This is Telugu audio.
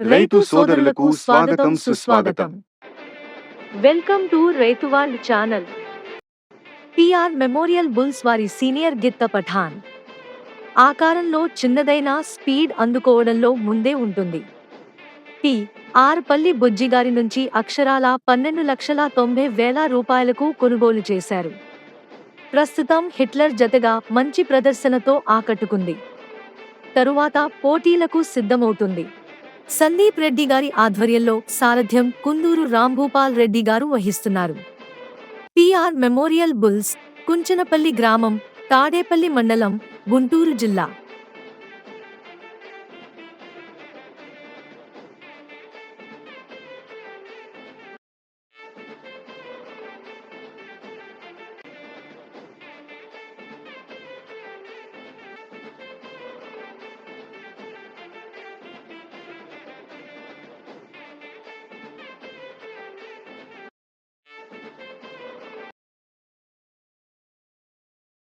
రైతు సోదరులకు స్వాగతం సుస్వాగతం. వెల్కమ్ టు రైతు వాళ్ళు ఛానల్. టిఆర్ మెమోరియల్ బుల్స్ వారి సీనియర్ గిత్త పఠాన్. ఆకారంలో చిన్నదైన స్పీడ్ అందుకోవడంలో ముందే ఉంటుంది. టి ఆర్ పల్లి బుజ్జిగారి నుంచి అక్షరాల పన్నెండు లక్షల తొంభై వేల రూపాయలకు కొనుగోలు చేశారు. ప్రస్తుతం హిట్లర్ జతగా మంచి ప్రదర్శనతో ఆకట్టుకుంది. తరువాత పోటీలకు సిద్ధమవుతుంది. సందీప్ రెడ్డి గారి ఆధ్వర్యంలో సారథ్యం కుందూరు రాంభూపాల్ రెడ్డి గారు వహిస్తున్నారు. టిఆర్ మెమోరియల్ బుల్స్ కుంచనపల్లి గ్రామం తాడేపల్లి మండలం గుంటూరు జిల్లా.